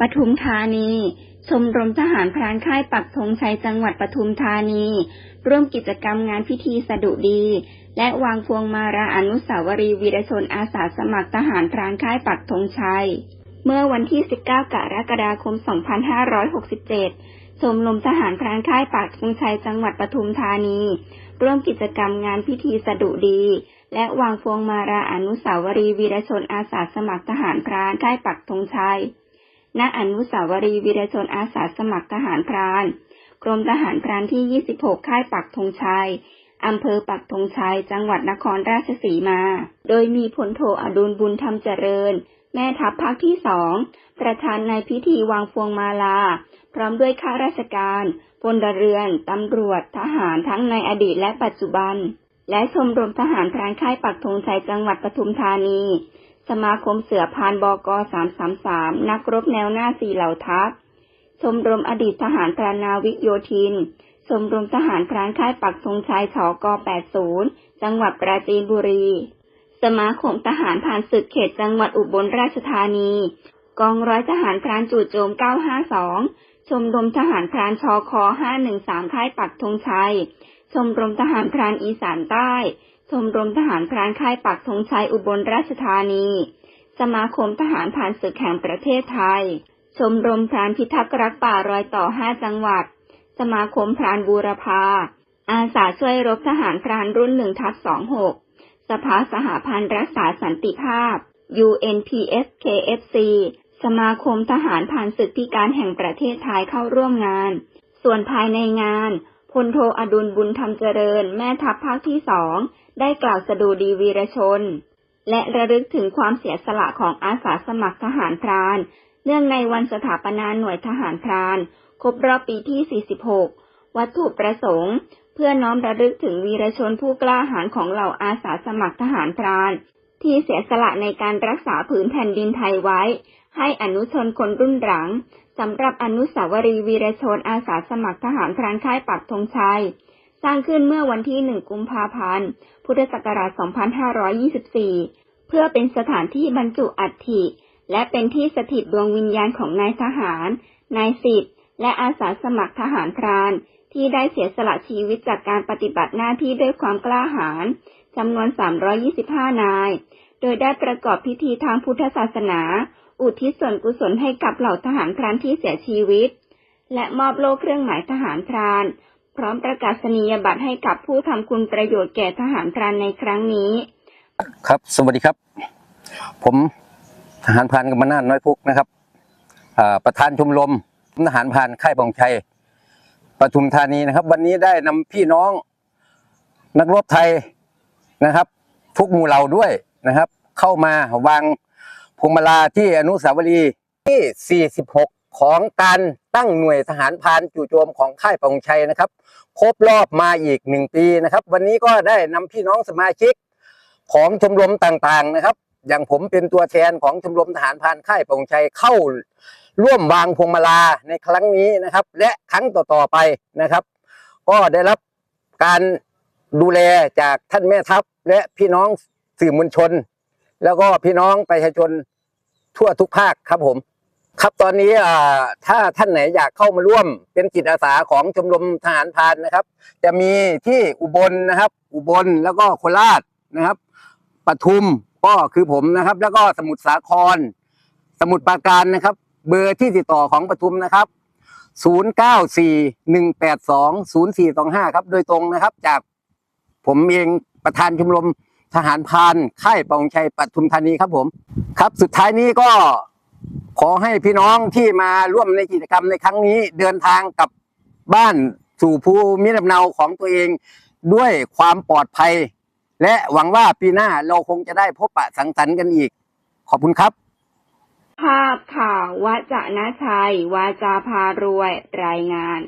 ปทุมธานี ชมรมทหารพรานค่ายปักธงชัยจังหวัดปทุมธานี ร่วมกิจกรรมงานพิธีสะดุดี และวางพวงมาราอนุสาวรีย์วีรชนอาสาสมัครทหารพรานค่ายปักธงชัย เมื่อวันที่ 19 กรกฎาคม 2567 ชมรมทหารพรานค่ายปักธงชัยจังหวัดปทุมธานี ร่วมกิจกรรมงานพิธีสะดุดีและวางพวงมาราอนุสาวรีย์วีรชนอาสาสมัครทหารพรานค่ายปักธงชัย ณอนุสาวรีย์วีรชนอาสาสมัครทหารพราน กรมทหารพรานที่ 26 ค่ายปักธงชัย อำเภอปักธงชัย จังหวัดนครราชสีมา โดยมีพลโทอดุลบุญธรรมเจริญ แม่ทัพภาคที่สอง ประธานในพิธีวางพวงมาลา พร้อมด้วยข้าราชการพลเรือน ตำรวจ ทหารทั้งในอดีตและปัจจุบัน และชมรมทหารพรานค่ายปักธงชัยจังหวัดปทุมธานี สมาคมเสือพานบก333นักรบแนวหน้าสี่เหล่าทัพ ชมรมอดีตทหารพรานาวิกโยธิน ชมรมทหารพรานค่ายปักธงชัยชก80จังหวัดปราจีนบุรี สมาคมทหารผ่านศึกเขตจังหวัดอุบลราชธานี กองร้อยทหารพรานจู่โจม 952 ชมรมทหารพรานชอคอ513 ค่ายปักธงชัย ชมรมทหารพรานอีสานใต้ ชมรมทหารพรานค่ายปักธงชัยอุบลราชธานี สมาคมทหารผ่านศึกแห่งประเทศไทย ชมรมพรานพิทักษ์รักป่ารอยต่อ 5 จังหวัด สมาคมพรานบูรพา อาสาช่วยรบทหารพรานรุ่น1ทับ26สภาสหพันธ์รักษาสันติภาพ UNPSKFC สมาคมทหารผ่านศึกพิการแห่งประเทศไทยเข้าร่วมงาน ส่วนภายในงาน พลโทอดุลบุญธรรมเจริญ แม่ทัพภาคที่สอง ได้กล่าวสดุดีวีรชน และระลึกถึงความเสียสละของอาสาสมัครทหารพราน เนื่องในวันสถาปนาหน่วยทหารพราน ครบรอบปีที่ 46 วัตถุประสงค์ เพื่อน้อมระลึกถึงวีรชนผู้กล้าหาญของเหล่าอาสาสมัครทหารพราน ที่เสียสละในการรักษาผืนแผ่นดินไทยไว้ ให้อนุชนคนรุ่นหลัง สำหรับอนุสาวรีย์วีรชนอาสาสมัครทหารพรานค่ายปักธงชัย สร้างขึ้นเมื่อวันที่ 1 กุมภาพันธ์ พุทธศักราช 2524 เพื่อเป็นสถานที่บรรจุอัฐิ และเป็นที่สถิตดวงวิญญาณของนายทหาร นายสิทธิ์ และอาสาสมัครทหารพราน ที่ได้เสียสละชีวิตจากการปฏิบัติหน้าที่ด้วยความกล้าหาญจำนวน 325 นาย โดยได้ประกอบพิธีทางพุทธศาสนา อุทิศส่วนกุศลให้กับเหล่าทหารพรานที่เสียชีวิต และมอบโล่เครื่องหมายทหารพราน พร้อมประกาศนียบัตรให้กับผู้ทำคุณประโยชน์แก่ทหารพรานในครั้งนี้ ครับ สวัสดีครับ ผมทหารพรานกำมนาจน้อยพุกนะครับประธานชมรมทหารพรานค่ายบองชัยปทุมธานีนะครับ วันนี้ได้นำพี่น้องนักรบไทยนะครับ ทุกหมู่เหล่าด้วยนะครับ เข้ามาวาง วงมาลาที่อนุสาวรีย์ที่ 46 ของการตั้งหน่วยทหารพานจู่โจมของค่ายปองชัยนะครับ ครบรอบมาอีกหนึ่งปีนะครับ วันนี้ก็ได้นำพี่น้องสมาชิกของชมรมต่างๆนะครับ อย่างผมเป็นตัวแทนของชมรมทหารพานค่ายปองชัยเข้าร่วมวางพวงมาลาในครั้งนี้นะครับ และครั้งต่อๆไปนะครับ ก็ได้รับการดูแลจากท่านแม่ทัพและพี่น้องสื่อมวลชน แล้วก็พี่น้องประชาชน ทั่วทุกภาคครับผม ครับตอนนี้ถ้าท่านไหนอยากเข้ามาร่วมเป็นจิตอาสาของชมรมทหารพานนะครับ จะมีที่อุบลนะครับ อุบลแล้วก็โคราชนะครับปทุมก็คือผมนะครับ แล้วก็สมุทรสาคร สมุทรปราการนะครับ เบอร์ที่ติดต่อของปทุมนะครับ 0941820425 ครับโดยตรงนะครับ จากผมเองประธานชมรมทหารพานค่ายปองชัยปทุมธานีครับผม ครับสุดท้ายนี้ก็ขอให้พี่น้องที่มาร่วมในกิจกรรมในครั้งนี้ เดินทางกลับบ้านสู่ภูมิลำเนาของตัวเองด้วยความปลอดภัย และหวังว่าปีหน้าเราคงจะได้พบปะสังสรรค์กันอีก ขอบคุณครับ ภาพข่าววจนะชัย วาจาพารวย รายงาน